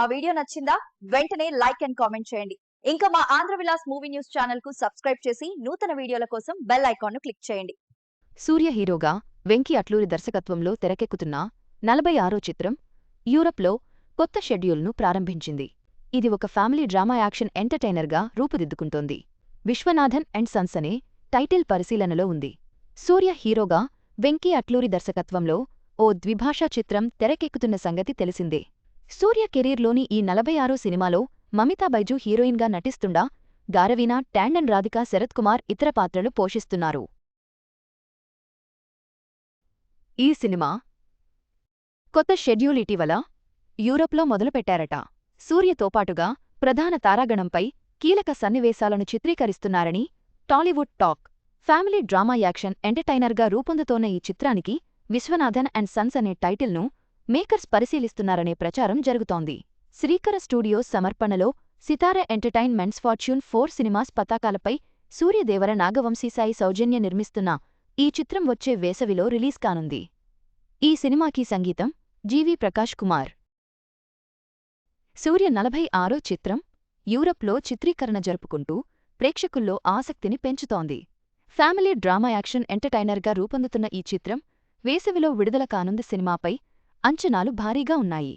ఆ వీడియో నచ్చిందా? వెంటనే లైక్ అండ్ కామెంట్ చేయండి. ఇంకా మా ఆంధ్ర విలాస్ మూవీ న్యూస్ ఛానల్కు సబ్స్క్రైబ్ చేసి నూతన వీడియోల కోసం బెల్ ఐకాన్ను క్లిక్ చేయండి. సూర్య హీరోగా వెంకీ అట్లూరి దర్శకత్వంలో తెరకెక్కుతున్న నలభై ఆరో చిత్రం యూరప్లో కొత్త షెడ్యూల్ను ప్రారంభించింది. ఇది ఒక ఫ్యామిలీ డ్రామా యాక్షన్ ఎంటర్టైనర్గా రూపుదిద్దుకుంటోంది. విశ్వనాథన్ అండ్ సన్స్ అనే టైటిల్ పరిశీలనలో ఉంది. సూర్య హీరోగా వెంకీ అట్లూరి దర్శకత్వంలో ఓ ద్విభాషా చిత్రం తెరకెక్కుతున్న సంగతి తెలిసిందే. సూర్య కెరీర్లోని ఈ నలభై ఆరో సినిమాలో మమితా బైజు హీరోయిన్గా నటిస్తుండా గారవీనా టాండన్ రాధిక శరత్ కుమార్ ఇతర పాత్రలు పోషిస్తున్నారు. ఈ సినిమా కొత్త షెడ్యూల్ ఇటీవల యూరోప్లో మొదలుపెట్టారట. సూర్యతో పాటుగా ప్రధాన తారాగణంపై కీలక సన్నివేశాలను చిత్రీకరిస్తున్నారని Tollywood talk family drama action ఎంటర్టైనర్గా రూపొందుతోన్న ఈ చిత్రానికి విశ్వనాథన్ అండ్ సన్స్ అనే టైటిల్ను మేకర్స్ పరిశీలిస్తున్నారనే ప్రచారం జరుగుతోంది. శ్రీకర స్టూడియోస్ సమర్పణలో Sithara entertainments fortune four cinemas పతాకాలపై Suryadevara నాగవంశీసాయి Soujanya నిర్మిస్తున్న ఈ చిత్రం వచ్చే వేసవిలో రిలీజ్ కానుంది. ఈ సినిమాకి సంగీతం జీవి ప్రకాష్ కుమార్. సూర్య నలభై ఆరో చిత్రం యూరప్లో చిత్రీకరణ జరుపుకుంటూ ప్రేక్షకుల్లో ఆసక్తిని పెంచుతోంది. ఫ్యామిలీ డ్రామా యాక్షన్ ఎంటర్టైనర్గా రూపొందుతున్న ఈ చిత్రం వేసవిలో విడుదల కానుంది సినిమాపై అంచనాలు భారీగా ఉన్నాయి.